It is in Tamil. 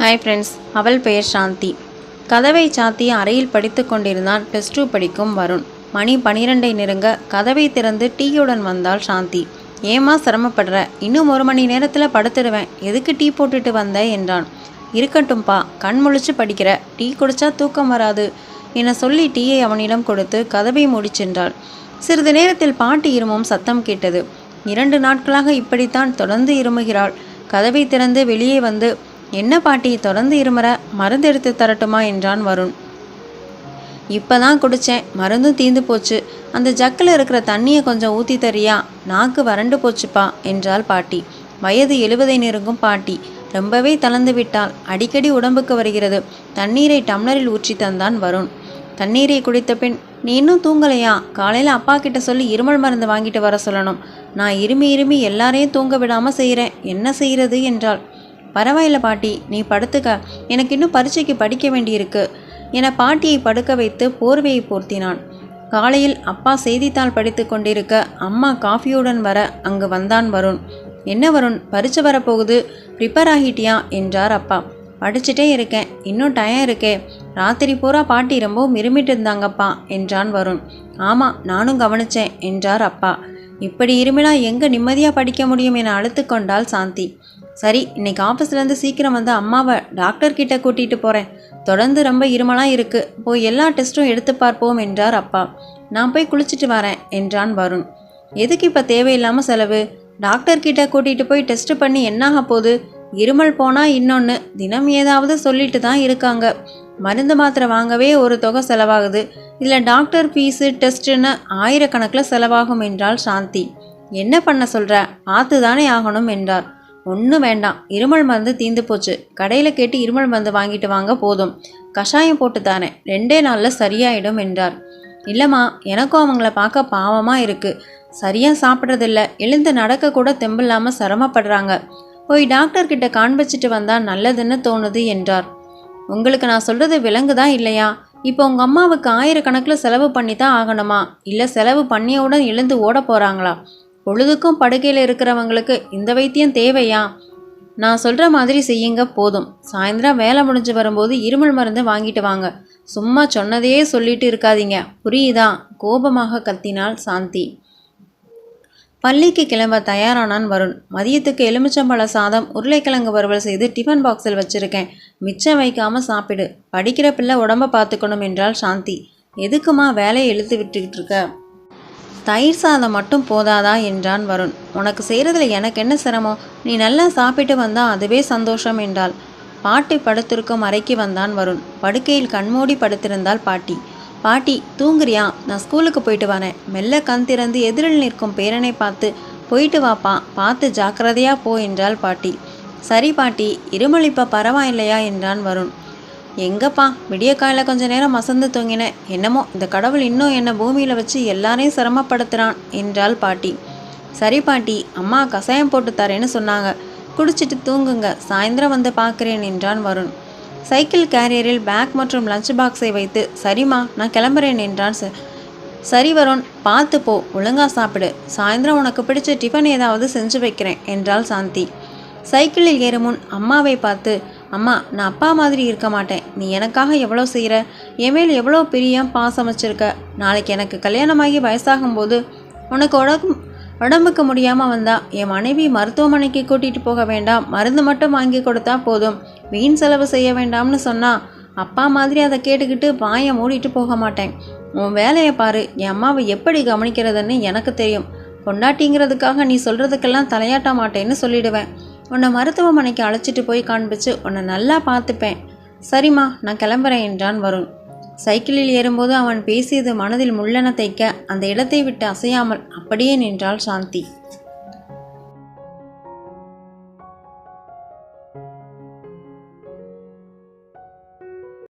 ஹாய் ஃப்ரெண்ட்ஸ் அவள் பெயர் சாந்தி. கதவை சாத்தி அறையில் படித்து கொண்டிருந்தான் ப்ளஸ் டூ படிக்கும் வருண். மணி பனிரெண்டை நெருங்க கதவை திறந்து டீயுடன் வந்தாள் சாந்தி. ஏமா சிரமப்படுற? இன்னும் ஒரு மணி நேரத்தில் படுத்துடுவேன் எதுக்கு டீ போட்டுட்டு வந்த? என்றான். இருக்கட்டும்பா கண் முழிச்சு படிக்கிற. டீ குடிச்சா தூக்கம் வராது. என சொல்லி டீயை அவனிடம் கொடுத்து கதவை முடிச்சென்றாள் சிறிது நேரத்தில் பாட்டி இருமும் சத்தம் கேட்டது. இரண்டு நாட்களாக இப்படித்தான் தொடர்ந்து இருமுகிறாள். கதவை திறந்து வெளியே வந்து என்ன பாட்டி தொடர்ந்து இருமுற மருந்து எடுத்து தரட்டுமா என்றான் வருண். இப்பதான் குடித்தேன் மருந்தும் தீந்து போச்சு. அந்த ஜக்கில் இருக்கிற தண்ணியை கொஞ்சம் ஊற்றி தரியா நாக்கு வறண்டு போச்சுப்பா என்றாள் பாட்டி. வயது எழுவதை நெருங்கும் பாட்டி. ரொம்பவே தளர்ந்து விட்டால் அடிக்கடி உடம்புக்கு வருகிறது. தண்ணீரை டம்ளரில் ஊற்றி தந்தான் வருண். தண்ணீரை குடித்த பின் நீ இன்னும் தூங்கலையா? காலையில் அப்பா கிட்ட சொல்லி இருமல் மருந்து வாங்கிட்டு வர சொல்லணும். நான் இருமி இருமி எல்லாரையும் தூங்க விடாமல் செய்கிறேன் என்ன செய்கிறது என்றாள். பரவாயில்ல பாட்டி நீ படுத்துக்க. எனக்கு இன்னும் பரீட்சைக்கு படிக்க வேண்டியிருக்கு. என பாட்டியை படுக்க வைத்து போர்வையை போர்த்தினான். காலையில் அப்பா செய்தித்தாள் படித்து கொண்டிருக்க அம்மா காஃபியுடன் வர அங்கு வந்தான் வருண். என்ன வருண் பரீட்சை வரப்போகுது? ப்ரிப்பேர் ஆகிட்டியா? என்றார் அப்பா. படிச்சுட்டே இருக்கேன் இன்னும் டயம் இருக்கே. ராத்திரி பூரா பாட்டி ரொம்ப இருமிட்டு இருந்தாங்கப்பா என்றான் வருண். ஆமாம் நானும் கவனிச்சேன் என்றார் அப்பா. இப்படி இருமினா எங்கே நிம்மதியாக படிக்க முடியும் என அழுத்து கொண்டாள் சாந்தி. சரி இன்னைக்கு ஆஃபீஸ்லேருந்து சீக்கிரம் வந்து அம்மாவை டாக்டர்கிட்ட கூட்டிகிட்டு போகிறேன் தொடர்ந்து ரொம்ப இருமலாக இருக்குது போய் எல்லா டெஸ்ட்டும் எடுத்து பார்ப்போம் என்றார் அப்பா. நான் போய் குளிச்சுட்டு வரேன் என்றான் வருண். எதுக்கு இப்போ தேவையில்லாமல் செலவு? டாக்டர்கிட்ட கூட்டிகிட்டு போய் டெஸ்ட் பண்ணி என்னாக போகுது? இருமல் போனால் இன்னொன்று தினம் ஏதாவது சொல்லிட்டு தான் இருக்காங்க. மருந்து மாத்திரை வாங்கவே ஒரு தொகை செலவாகுது. இதில் டாக்டர் ஃபீஸு டெஸ்ட்டுன்னு ஆயிரக்கணக்கில் செலவாகும் என்றாள் சாந்தி. என்ன பண்ண சொல்கிற பார்த்து தானே ஆகணும் என்றார். ஒன்றும் வேண்டாம். இருமல் மருந்து தீந்து போச்சு. கடையில் கேட்டு இருமல் மருந்து வாங்கிட்டு வாங்க போதும். கஷாயம் போட்டு தானே. ரெண்டே நாளில் சரியாயிடும் என்றார். இல்லைம்மா எனக்கும் அவங்கள பார்க்க பாவமாக இருக்குது சரியாக சாப்பிட்றதில்ல. எழுந்து நடக்க கூட தெம்பில்லாமல் சிரமப்படுறாங்க. போய் டாக்டர்கிட்ட காண்பிச்சிட்டு வந்தால் நல்லதுன்னு தோணுது என்றார். உங்களுக்கு நான் சொல்கிறது விலங்குதா இல்லையா? இப்போ உங்கள் அம்மாவுக்கு ஆயிரக்கணக்கில் செலவு பண்ணி தான் ஆகணுமா? இல்லை செலவு பண்ணியவுடன் எழுந்து ஓட போகிறாங்களா பொழுதுக்கும் படுக்கையில் இருக்கிறவங்களுக்கு இந்த வைத்தியம் தேவையா? நான் சொல்கிற மாதிரி செய்யுங்க போதும். சாயந்தரம் வேலை முடிஞ்சு வரும்போது இருமல் மருந்து வாங்கிட்டு வாங்க. சும்மா சொன்னதையே சொல்லிட்டு இருக்காதீங்க. புரியுதா? கோபமாக கத்தினாள் சாந்தி. பள்ளிக்கு கிளம்ப தயாரானான் வருண். மதியத்துக்கு எலுமிச்சம்பழ சாதம் உருளைக்கிழங்கு வறுவல் செய்து டிஃபன் பாக்ஸில் வச்சுருக்கேன். மிச்சம் வைக்காமல் சாப்பிடு. படிக்கிற பிள்ளை உடம்ப பார்த்துக்கணும் என்றாள் சாந்தி. எதுக்குமா வேலையை இழுத்து விட்டுக்கிட்டு இருக்க? தயிர் சாதம் மட்டும் போதாதா என்றான் வருண். உனக்கு செய்கிறதுல எனக்கு என்ன சிரமம்? நீ நல்லா சாப்பிட்டு வந்தால் அதுவே சந்தோஷம் என்றாள். பாட்டி படுத்திருக்கும் அறைக்கு வந்தான் வருண். படுக்கையில் கண்மூடி படுத்திருந்தாள் பாட்டி. பாட்டி தூங்குறியா? நான் ஸ்கூலுக்கு போயிட்டு வரேன். மெல்ல கண் திறந்து எதிரில் நிற்கும் பேரனை பார்த்து போயிட்டு வாப்பா பார்த்து ஜாக்கிரதையா போ என்றாள் பாட்டி. சரி பாட்டி இருமல் இப்போ பரவாயில்லையா? என்றான் வருண். எங்கப்பா? விடிய காலையில் கொஞ்ச நேரம் மசந்து தூங்கினேன் என்னமோ இந்த கடவுள் இன்னும் என்னை பூமியில் வச்சு எல்லாரையும் சிரமப்படுத்துகிறான் என்றாள் பாட்டி. சரி பாட்டி அம்மா கசாயம் போட்டு தரேன்னு சொன்னாங்க. குடிச்சிட்டு தூங்குங்க சாயந்தரம் வந்து பார்க்குறேன் என்றான் வருண். சைக்கிள் கேரியரில் பேக் மற்றும் லஞ்ச் பாக்ஸை வைத்து சரிம்மா நான் கிளம்புறேன் என்றான் சார் சரி வருண் பார்த்து போ ஒழுங்கா சாப்பிடு. சாயந்தரம் உனக்கு பிடிச்ச டிஃபன் ஏதாவது செஞ்சு வைக்கிறேன் என்றாள் சாந்தி. சைக்கிளில் ஏறும் முன் அம்மாவை பார்த்து அம்மா நான் அப்பா மாதிரி இருக்க மாட்டேன். நீ எனக்காக எவ்வளோ செய்கிற என் மேல் எவ்வளோ பிரியம் பாசம் வச்சிருக்க நாளைக்கு எனக்கு கல்யாணமாகி வயசாகும்போது உனக்கு உடம்பு உடம்புக்கு முடியாமல் வந்தா என் மனைவி மருத்துவமனைக்கு கூட்டிகிட்டு போக வேண்டாம். மருந்து மட்டும் வாங்கி கொடுத்தா போதும். வீண் செலவு செய்ய வேண்டாம்னு சொன்னா அப்பா மாதிரி அதை கேட்டுக்கிட்டு வாயை மூடிட்டு போக மாட்டேன். உன் வேலையை பாரு. என் அம்மாவை எப்படி கவனிக்கிறதுன்னு எனக்கு தெரியும். பொண்டாட்டிங்கிறதுக்காக நீ சொல்கிறதுக்கெல்லாம் தலையாட்ட மாட்டேன்னு சொல்லிடுவேன். உன்னை மருத்துவமனைக்கு அழைச்சிட்டு போய் காண்பிச்சு உன்னை நல்லா பார்த்துப்பேன். சரிம்மா நான் கிளம்புறேன் என்றான் வருண். சைக்கிளில் ஏறும்போது அவன் பேசியது மனதில் முள்ளென தைக்க அந்த இடத்தை விட்டு அசையாமல் அப்படியே நின்றாள் சாந்தி.